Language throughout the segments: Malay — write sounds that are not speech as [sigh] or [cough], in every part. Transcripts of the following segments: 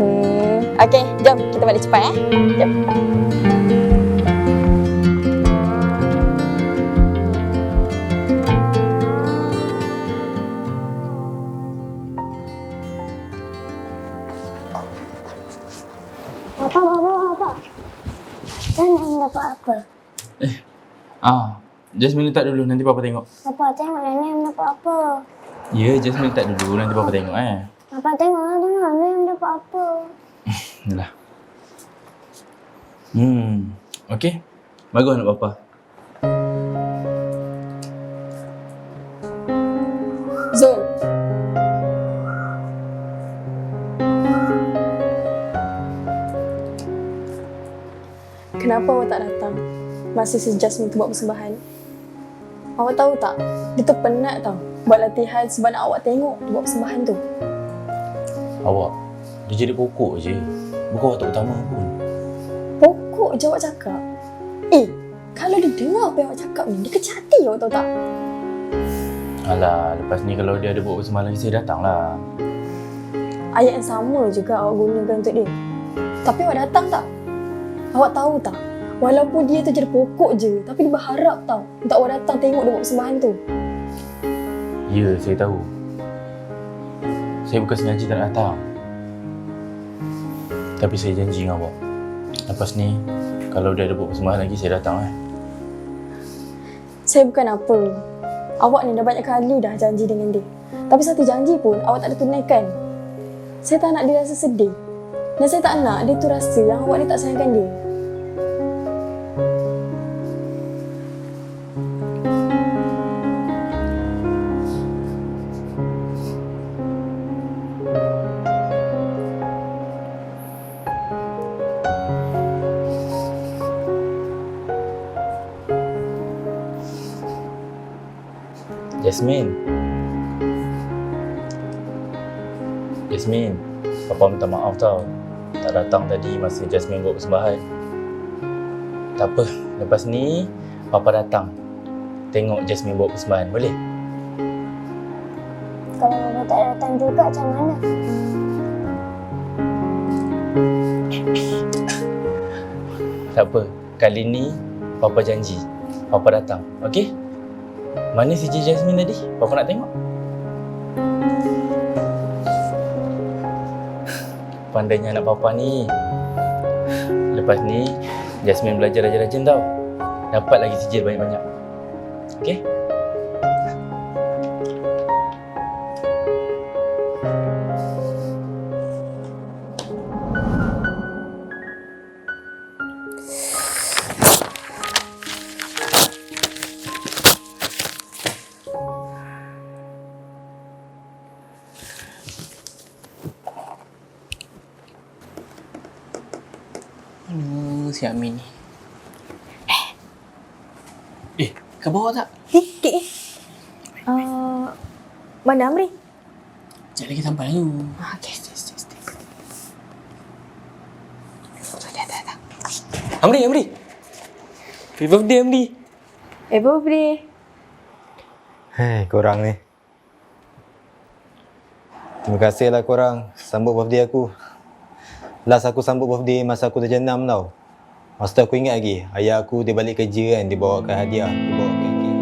Hmm, okey, jom kita balik cepat eh. Jom. Papa, Papa, Papa. Tanya yang dapat apa? Ah, Jasmine letak dulu nanti papa tengok. Papa, tengok nenek dapat apa? Ya, Jasmine letak dulu nanti papa tengok eh. Papa, tengok lah, tengok nenek yang dapat apa? [laughs] Yalah. Hmm, okey. Bagus anak papa. Zul. Kenapa awak tak datang? Masa si Jasmine tu buat persembahan. Awak tahu tak? Dia tu penat tau. Buat latihan sebab nak awak tengok dia buat persembahan tu. Awak, dia jadi pokok je. Bukan waktu utama pun. Pokok je awak cakap. Eh, kalau dia dengar apa yang awak cakap ni, dia kecil hati awak tahu tak? Alah, lepas ni kalau dia ada buat lagi, saya datang lah. Ayat yang sama juga awak gunakan untuk dia. Tapi awak datang tak? Awak tahu tak? Walaupun dia tu jadi pokok je, tapi dia berharap tau untuk awak datang tengok dia buat persembahan tu. Ya, saya tahu. Saya bukan sengaja tak datang. Tapi saya janji dengan awak. Lepas ni, kalau dia ada buat persembahan lagi, saya datang eh. Saya bukan apa. Awak ni dah banyak kali dah janji dengan dia. Tapi satu janji pun awak tak ada tunaikan. Saya tak nak dia rasa sedih. Dan saya tak nak dia tu rasa yang awak ni tak sayangkan dia. Jasmine. Jasmine, Papa minta maaf tau. Tak datang tadi masa Jasmine buat persembahan. Tak apa, lepas ni Papa datang. Tengok Jasmine buat persembahan, boleh? Kalau Papa tak datang juga, macam mana? Tak apa, kali ni Papa janji. Papa datang, okey? Mana Cik Jasmine tadi? Papa nak tengok. Pandainya anak Papa ni. Lepas ni, Jasmine belajar rajin-rajin tau. Dapat lagi sijil banyak-banyak. Okey? Si Amin ni? Eh. Eh, kau bawa tak? Kek eh. Uh, mana Amri? Sekejap lagi sampai dulu. Ah, okay, stay, stay, stay. Amri, Amri. Happy birthday, Amri. Eh, birthday. Hei, korang ni. Terima kasihlah korang sambut birthday aku. Last aku sambut birthday masa aku terjenam tau. Masa tu aku ingat lagi, ayah aku dia balik kerja kan, dia bawakan hadiah. Dia bawakan kek.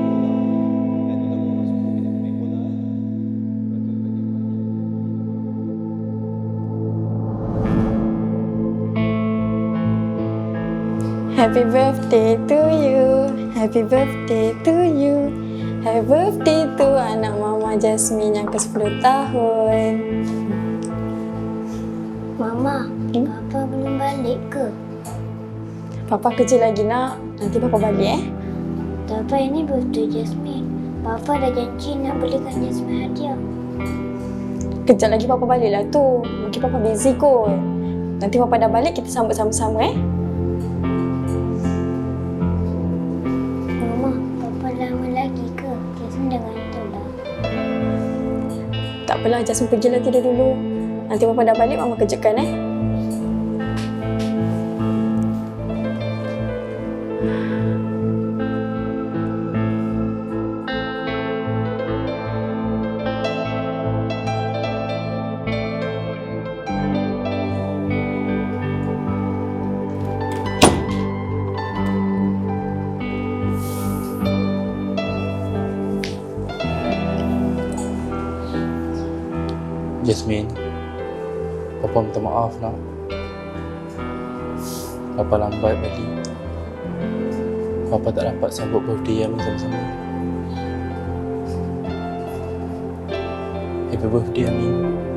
Happy birthday to you. Happy birthday to you. Happy birthday to anak mama Jasmine yang ke-10 tahun. Mama, Papa belum balik ke? Papa kerja lagi nak. Nanti Papa balik eh. Tapi ini birthday Jasmine. Papa dah janji nak belikan Jasmine hadiah. Kejap lagi Papa balik lah tu. Mungkin Papa busy kot. Nanti Papa dah balik, kita sambut sama-sama eh. Mama, Papa lama lagi ke? Jasmine dah ngantuk dah. Tak apalah, Jasmine pergilah tidur dulu. Nanti Papa dah balik, Mama kejutkan eh. Jasmine, Papa minta maaf nak. Papa lambat balik. Papa tak dapat sambut birthday Amin sama-sama. Happy birthday. Amin.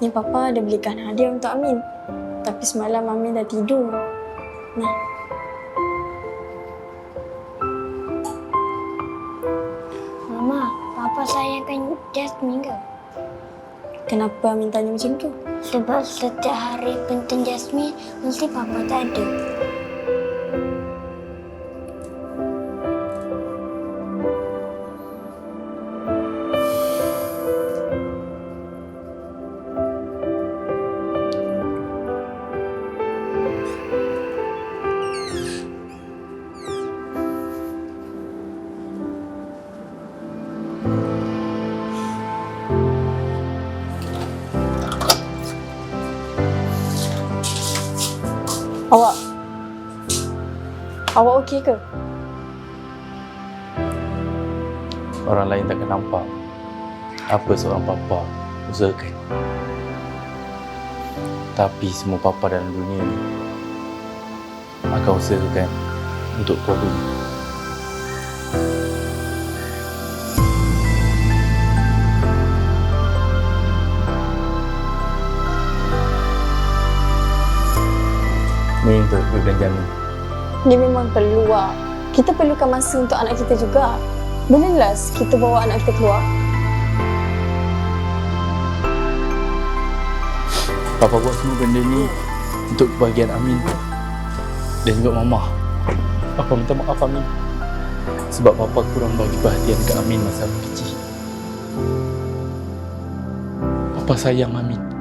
Ni Papa ada belikan hadiah untuk Amin. Tapi semalam Amin dah tidur. Nah, Mama, Papa sayangkan Jasmine ke? kenapa Amin tanya macam tu? Sebab setiap hari penting Jasmine, mesti Papa tak ada. Awak Awak okey ke? Orang lain takkan nampak apa seorang papa usahakan. Tapi semua papa dalam dunia ni akan usahakan untuk keluarga untuk duit belanja ni. Ni memang perlu lah. Kita perlukan masa untuk anak kita juga. Boleh last kita bawa anak kita keluar? Papa buat semua benda ni untuk kebahagiaan Amin dan juga Mama. Papa minta maaf Amin sebab Papa kurang bagi perhatian ke Amin masa aku kecil. Papa sayang Amin.